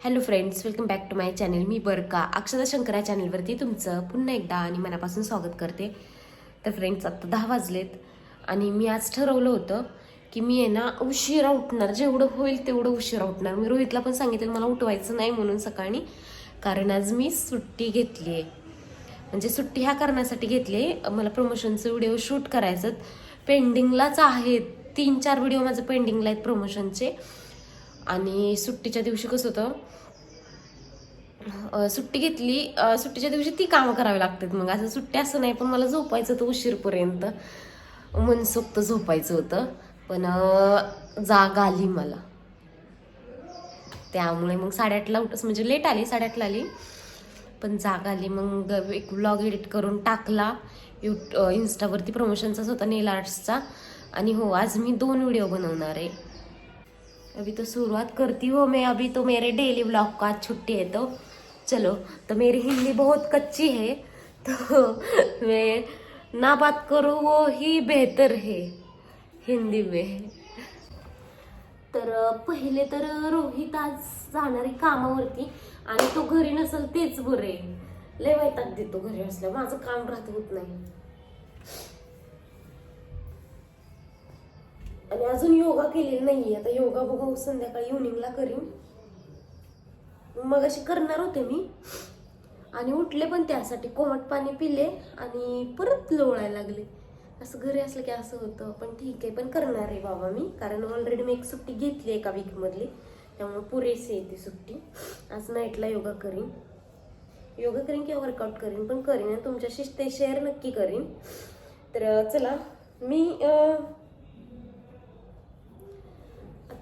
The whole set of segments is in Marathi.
Hello friends welcome back to my channel मी बरका. अक्षदा शंकरा चॅनलवरती तुमचं पुन्हा एकदा आणि मनापासून स्वागत करते. तर फ्रेंड्स आत्ता दहा वाजलेत आणि मी आज ठरवलं होतं की मी आहे ना उशिरा उठणार. जेवढं होईल तेवढं उशिरा उठणार. मी रोहितला पण सांगितलं मला उठवायचं नाही म्हणून सकाळी. कारण आज मी सुट्टी घेतली आहे. म्हणजे सुट्टी ह्या कारणासाठी घेतली आहे. मला प्रमोशनचं व्हिडिओ शूट करायचं पेंडिंगलाच आहेत. तीन चार व्हिडिओ माझं पेंडिंगला आहेत प्रमोशनचे आणि सुट्टीच्या दिवशी कसं होतं सुट्टी घेतली सुट्टीच्या दिवशी ती कामं करावी लागतात. मग असं सुट्टी असं नाही पण मला झोपायचं होतं उशीरपर्यंत. मनसोक्त झोपायचं होतं पण जाग आली मला. त्यामुळे मग साडेआठला उठस म्हणजे लेट आली साडेआठला आली. पण जाग आली मग एक व्लॉग एडिट करून टाकला. यू इन्स्टावरती प्रमोशनचाच होता नेल आर्ट्सचा आणि हो आज मी दोन व्हिडिओ बनवणार आहे. अभी तो शुरुआत करती हो मैं अभी तो मेरे डेली ब्लॉग का आज छुट्टी है तो। चलो तो मेरी हिंदी बहुत कच्ची है तो मैं ना बात करूँ वो ही बेहतर है हिंदी में। तर पहिले तर रोहित आज जाणार आहे कामावरती आणि तो घरी नसेल तेच बरे लय वैताग देतो घरी असल्या माझं काम राहत होत नाही. आणि अजून योगा केलेली आहे आता योगा बघू संध्याकाळी इव्हनिंगला करीन. मग अशी करणार होते मी. आणि उठले पण त्यासाठी. कोमट पाणी पिले आणि परत लोळायला लागले. असं घरी असलं की असं होतं. पण ठीक आहे पण करणार आहे बाबा मी. कारण ऑलरेडी मी एक सुट्टी घेतली एका वीकमधली त्यामुळे पुरेशी आहे ती सुट्टी. आज नाईटला योगा करीन. योगा करीन किंवा वर्कआउट करीन पण करीन. आणि तुमच्याशी ते शेअर नक्की करीन. तर चला. मी आ...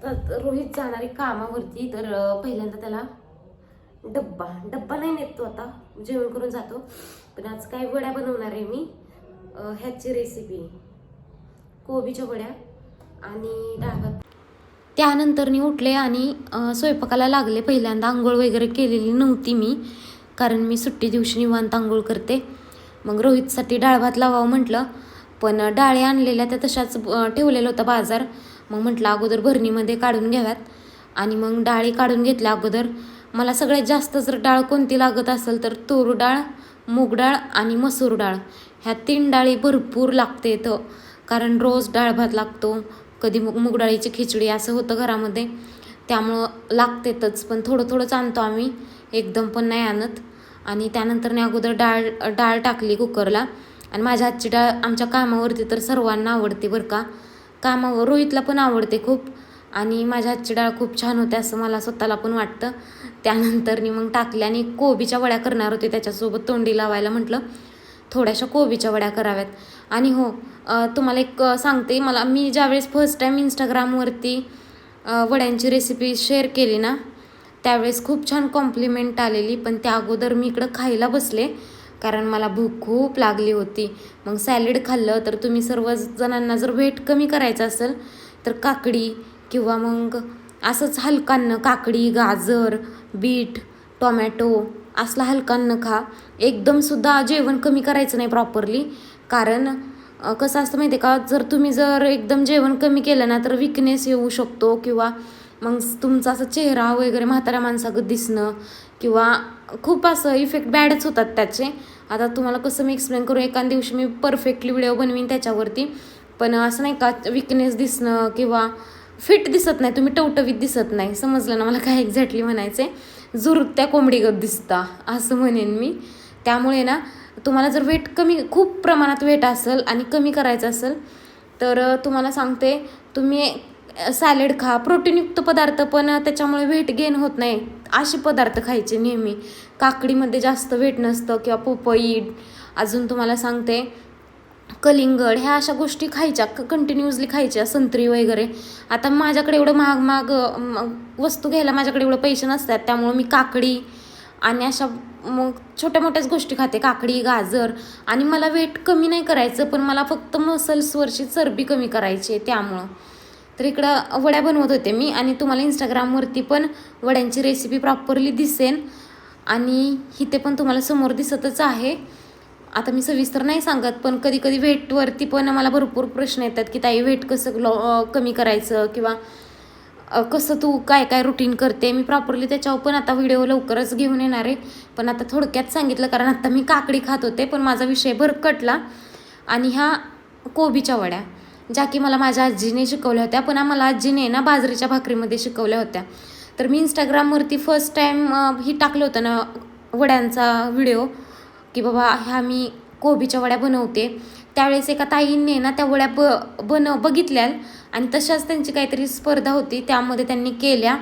तर रोहित जाणारी कामावरती तर पहिल्यांदा त्याला डब्बा डब्बा नाही नेत तो आता. जेवण करून जातो. पण आज काय वड्या बनवणार आहे मी? ह्याची रेसिपी कोबीच्या वड्या आणि डाळ. त्यानंतर मी उठले आणि स्वयंपाकाला लागले. पहिल्यांदा आंघोळ वगैरे केलेली नव्हती मी कारण मी सुट्टी दिवशी निवांत आंघोळ करते. मग रोहितसाठी डाळ भात लावावं म्हटलं. पण डाळी आणलेल्या त्या तशाच ठेवलेलं होतं बाजार. मग म्हटलं अगोदर भरणीमध्ये काढून घ्याव्यात. आणि मग डाळी काढून घेतल्या अगोदर. मला सगळ्यात जास्त जर डाळ कोणती लागत असेल तर तूर डाळ मूग डाळ आणि मसूर डाळ. ह्या तीन डाळी भरपूर लागते इथं. कारण रोज डाळ भात लागतो. कधी मग मूग डाळीची खिचडी असं होतं घरामध्ये. त्यामुळं लागतेतच. पण थोडं थोडंच आणतो आम्ही. एकदम पण नाही आणत. आणि त्यानंतर मी अगोदर डाळ डाळ टाकली कुकरला. आणि माझ्या हातची डाळ आमच्या कामावरती तर सर्वांना आवडते बरं का. कामावर. रोहितला पण आवडते खूप. आणि माझ्या हातची डाळ खूप छान होते असं मला स्वतःला पण वाटतं. त्यानंतर मी मग टाकले आणि कोबीच्या वड्या करणार होते. त्याच्यासोबत तोंडी लावायला म्हटलं थोड्याशा कोबीच्या वड्या कराव्यात. आणि हो तुम्हाला एक सांगते. मला मी ज्यावेळेस फर्स्ट टाईम इंस्टाग्रामवरती वड्यांची रेसिपी शेअर केली ना त्यावेळेस खूप छान कॉम्प्लिमेंट आलेली. पण त्या अगोदर मी इकडं खायला बसले. कारण मला भूक खूप लागली होती. मग सॅलेड खाल्लं तर तुम्ही सर्व जणांना जर वेट कमी करायचं असेल तर काकडी किंवा मग असंच हलकान्न काकडी गाजर बीट टोमॅटो असला हलकांनं खा. एकदमसुद्धा जेवण कमी करायचं नाही प्रॉपरली कारण कसं असतं माहिती आहे का? जर तुम्ही जर एकदम जेवण कमी केलं ना तर विकनेस येऊ शकतो किंवा मग तुमचा असं चेहरा वगैरे म्हाताऱ्या माणसागत दिसणं किंवा खूप असं इफेक्ट बॅडच होतात त्याचे. आता तुम्हाला कसं मी एक्सप्लेन करू एका दिवशी मी परफेक्टली व्हिडिओ बनवीन त्याच्यावरती. पण असं नाही का विकनेस दिसणं किंवा फिट दिसत नाही तुम्ही टवटवीत दिसत नाही. समजलं ना मला काय एक्झॅक्टली म्हणायचं आहे जुरत्या कोंबडीगत दिसता असं म्हणेन मी. त्यामुळे ना तुम्हाला जर वेट कमी खूप प्रमाणात वेट असेल आणि कमी करायचं असेल तर तुम्हाला सांगते तुम्ही सॅलेड खा. प्रोटीनयुक्त पदार्थ पण त्याच्यामुळे वेट गेन होत नाही. असे पदार्थ खायचे नेहमी. काकडीमध्ये जास्त वेट नसतं किंवा पोपई अजून तुम्हाला सांगते कलिंगड ह्या अशा गोष्टी खायच्या कंटिन्युअसली खायच्या संत्री वगैरे. आता माझ्याकडे एवढं महाग महाग वस्तू घ्यायला माझ्याकडे एवढं पैसे नसतात. त्यामुळं मी काकडी आणि अशा मग छोट्या मोठ्याच गोष्टी खाते. काकडी गाजर. आणि मला वेट कमी नाही करायचं पण मला फक्त मसल्सवरची चरबी कमी करायची आहे त्यामुळं. तर इकडं वड्या बनवत होते मी आणि तुम्हाला इंस्टाग्रामवरती पण वड्यांची रेसिपी प्रॉपरली दिसेन. आणि इथे पण तुम्हाला समोर दिसतच आहे. आता मी सविस्तर नाही सांगत पण कधी कधी वेटवरती पण मला भरपूर प्रश्न येतात की ताई वेट कसं लॉ कमी करायचं? किंवा कसं तू काय काय रुटीन करते? मी प्रॉपरली त्याच्यावर पण आता व्हिडिओ लवकरच घेऊन येणार आहे. पण आता थोडक्यात सांगितलं कारण आत्ता मी काकडी खात होते पण माझा विषय भरकटला. आणि ह्या कोबीच्या वड्या. ज्या की मला माझ्या आजीने शिकवल्या होत्या पण आम्हाला आजीने ना बाजरीच्या भाकरीमध्ये शिकवल्या होत्या. तर मी इंस्टाग्रामवरती फर्स्ट टाईम ही टाकलं होतं ना वड्यांचा व्हिडिओ की बाबा ह्या मी कोबीच्या वड्या बनवते. त्यावेळेस एका ताईंनी ना त्या वड्या ब बनव बघितल्या आणि तशाच त्यांची काहीतरी स्पर्धा होती त्यामध्ये त्यांनी केल्या.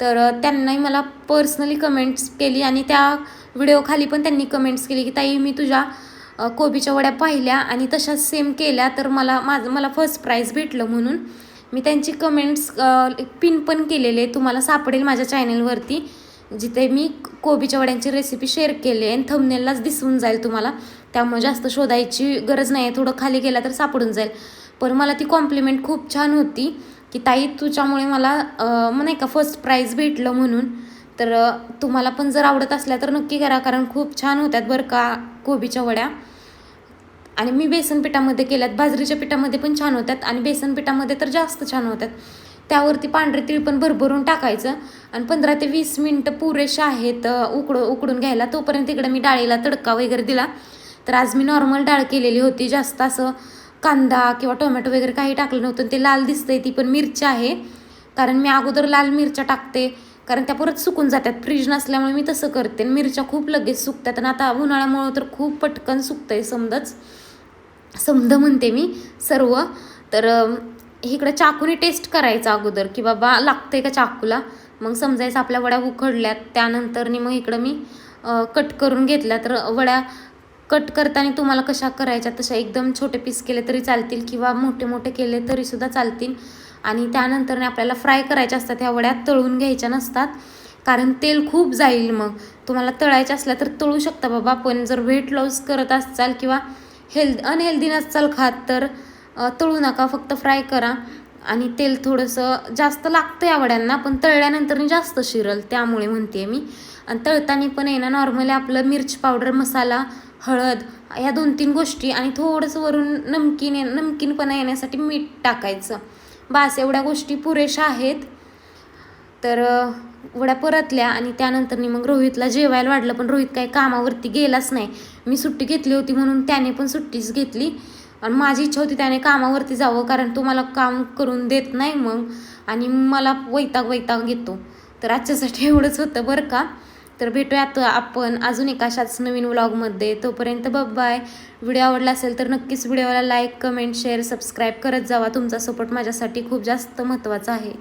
तर त्यांनाही मला पर्सनली कमेंट्स केली आणि त्या व्हिडिओ खाली पण त्यांनी कमेंट्स केली की ताई मी तुझ्या कोबीच्या वड्या पाहिल्या आणि तशाच सेम केल्या तर मला माझं मला फर्स्ट प्राईज भेटलं म्हणून. मी त्यांची कमेंट्स पिन पण केलेले तुम्हाला सापडेल माझ्या चॅनेलवरती जिथे मी कोबीच्या वड्यांची रेसिपी शेअर केली आहे आणि थंबनेललाच दिसून जाईल तुम्हाला. त्यामुळे जास्त शोधायची गरज नाही आहे थोडं खाली गेला तर सापडून जाईल. पण मला ती कॉम्प्लिमेंट खूप छान होती की ताई तुझ्यामुळे मला मग नाही का फर्स्ट प्राईज भेटलं म्हणून. तर तुम्हाला पण जर आवडत असल्या तर नक्की करा कारण खूप छान होत्यात बरं का कोबीच्या वड्या. आणि मी बेसन पिठामध्ये केल्यात बाजरीच्या पिठामध्ये पण छान होत्यात आणि बेसन पिठामध्ये तर जास्त छान होत्यात. त्यावरती पांढरे तीळ पण भरभरून टाकायचं आणि पंधरा ते वीस मिनटं पुरेशा आहेत उकड उकडून घ्यायला. तोपर्यंत इकडं मी डाळीला तडका वगैरे दिला. तर आज मी नॉर्मल डाळ केलेली होती जास्त असं कांदा किंवा टोमॅटो वगैरे काही टाकलं नव्हतं. ते लाल दिसतंय ती पण मिरच्या आहे. कारण मी अगोदर लाल मिरच्या टाकते. कारण त्या परत सुकून जातात. फ्रीज नसल्यामुळे मी तसं करते. मिरच्या खूप लगेच सुकतात. आणि आता उन्हाळ्यामुळं तर खूप पटकन सुकतंय समजच समज म्हणते मी सर्व. तर इकडं चाकूने टेस्ट करायचा अगोदर. की बाबा लागतंय का चाकूला? मग समजायचं आपल्या वड्या उखडल्यात. त्यानंतरनी मग इकडं मी कट करून घेतल्या. तर वड्या कट करताना तुम्हाला कशा करायच्या? तशा एकदम छोटे पीस केले तरी चालतील. किंवा मोठे मोठे केले तरीसुद्धा चालतील. आणि त्यानंतरने आपल्याला फ्राय करायच्या असतात ह्या वड्या तळून घ्यायच्या नसतात. कारण तेल खूप जाईल मग. तुम्हाला तळायच्या असल्या तर तळू शकता बाबा पण जर वेट लॉस करत असाल किंवा हेल्द अनहेल्दी नसाल खात तर तळू नका फक्त फ्राय करा. आणि तेल थोडंसं जास्त लागतं या वड्यांना पण तळल्यानंतर जास्त शिरल त्यामुळे म्हणते मी. आणि तळताना पण आहे ना नॉर्मली आपलं मिरची पावडर मसाला हळद या दोन तीन गोष्टी आणि थोडंसं वरून नमकीन ये- नमकीनपणा येण्यासाठी मीठ टाकायचं. बास एवढ्या गोष्टी पुरेशा आहेत. तर उड्या वड्या परतल्या आणि त्यानंतर मग रोहितला जेवायला वाढलं पण रोहित काही कामावरती गेलाच नाही. मी सुट्टी घेतली होती म्हणून त्याने पण सुट्टीच घेतली. आणि माझी इच्छा होती त्याने कामावरती जावं कारण तो मला काम करून देत नाही मग. आणि मला वैताग वैताग घेतो तर आजच्यासाठी एवढंच होतं बरं का. तर भेटूयात आपण अजून एकाशाच नवीन व्लॉगमध्ये तोपर्यंत बाय व्हिडिओ आवडला असेल तर नक्कीच व्हिडिओला लाईक कमेंट शेअर सबस्क्राईब करत जावा. तुमचा सपोर्ट माझ्यासाठी खूप जास्त महत्त्वाचा आहे.